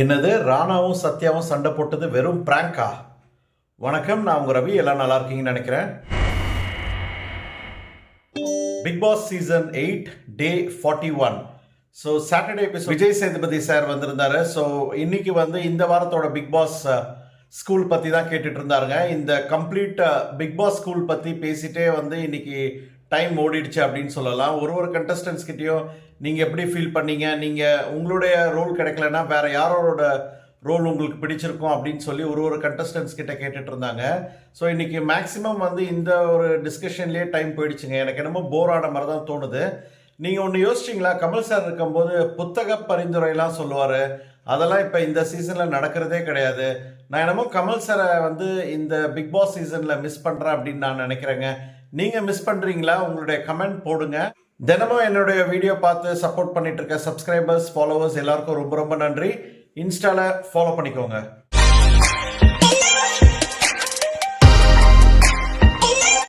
என்னது? ராணாவும் சத்யாவும் சண்டை போட்டது வெறும் பிராங்கா வணக்கம் நான் உங்கள் ரவி. எல்லாம் நல்லா இருக்கீங்கன்னு நினைக்கிறேன். Bigg Boss season eight day forty one so Saturday Vijay Sethupathi sir வந்திருந்தாரு. ஸோ இன்னைக்கு வந்து இந்த வாரத்தோட பிக் பாஸ் ஸ்கூல் பற்றி தான் கேட்டுட்டு இருந்தாருங்க இந்த கம்ப்ளீட் பிக் பாஸ் ஸ்கூல் பற்றி பேசிட்டே வந்து இன்னைக்கு டைம் ஓடிடுச்சு அப்படின்னு சொல்லலாம். ஒரு ஒரு கண்டஸ்டன்ஸ் கிட்டேயும் நீங்கள் எப்படி ஃபீல் பண்ணீங்க? நீங்கள் உங்களுடைய ரோல் கிடைக்கலன்னா வேற யாரோட ரோல் உங்களுக்கு பிடிச்சிருக்கும் அப்படின்னு சொல்லி ஒரு ஒரு கண்டஸ்டன்ஸ் கிட்ட கேட்டுட்டு இருந்தாங்க ஸோ இன்னைக்கு மேக்ஸிமம் வந்து இந்த ஒரு டிஸ்கஷன்லேயே டைம் போயிடுச்சுங்க. எனக்கு என்னமோ போர் ஆன மாதிரி தான் தோணுது. நீங்கள் ஒன்று யோசிச்சிங்களா? கமல் சார் இருக்கும்போது புத்தக பரிந்துரைலாம் சொல்லுவார். அதெல்லாம் இப்போ இந்த சீசனில் நடக்கிறதே கிடையாது. நான் என்னமோ கமல் சாரை வந்து இந்த பிக் பாஸ் சீசனில் மிஸ் பண்ணுறேன் அப்படின்னு நான் நினைக்கிறேங்க. நீங்கள் மிஸ் பண்ணுறீங்களா உங்களுடைய கமெண்ட் போடுங்க. தினமும் என்னுடைய வீடியோ பார்த்து சப்போர்ட் பண்ணிட்டு இருக்க சப்ஸ்கிரைபர்ஸ் ஃபாலோவர்ஸ் எல்லாருக்கும் ரொம்ப ரொம்ப நன்றி. இன்ஸ்டாவில் ஃபாலோ பண்ணிக்கோங்க.